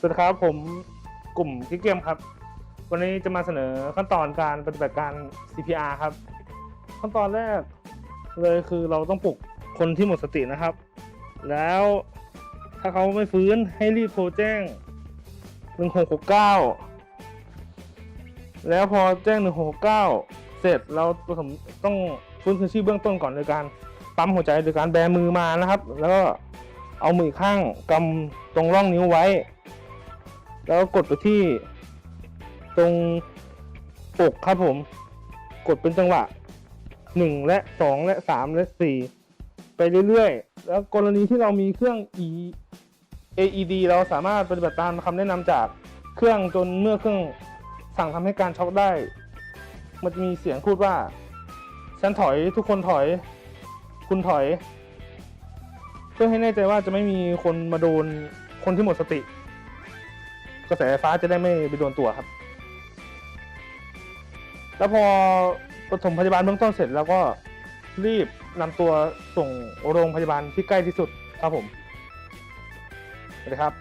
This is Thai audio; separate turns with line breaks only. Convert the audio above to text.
สวัสดีครับผมกลุ่มกิ๊กเกมครับ วันนี้จะมาเสนอขั้นตอนการปฏิบัติการ CPR ครับ ขั้นตอนแรกเลยคือเราต้องปลุกคนที่หมดสตินะครับ แล้วถ้าเขาไม่ฟื้นให้รีบโทรแจ้ง 1669 แล้วพอแจ้ง 1669 เสร็จเราผมต้องฟื้นคืนชีพเบื้องต้นก่อนโดยการปั๊มหัวใจโดยการแบมือมานะครับ แล้วก็เอามือข้างกำตรงร่องนิ้วไว้ แล้วกดไปที่ตรงอกครับผม กดเป็นจังหวะ1และ2และ3และ4ไปเรื่อยๆ แล้วกรณีที่เรามีเครื่อง e AED เราสามารถปฏิบัติตามคำแนะนำจากเครื่องจนเมื่อเครื่องสั่งทำให้การช็อกได้ มันจะมีเสียงพูดว่า ฉันถอยทุกคนถอย คุณถอย เพื่อให้แน่ใจว่าจะไม่มีคนมาโดนคนที่หมดสติ กระแสไฟฟ้าจะได้ไม่ไปโดนตัวครับ แล้วพอปฐมพยาบาลเบื้องต้นเสร็จแล้วก็รีบนำตัวส่งโรงพยาบาลที่ใกล้ที่สุดครับผมนะครับ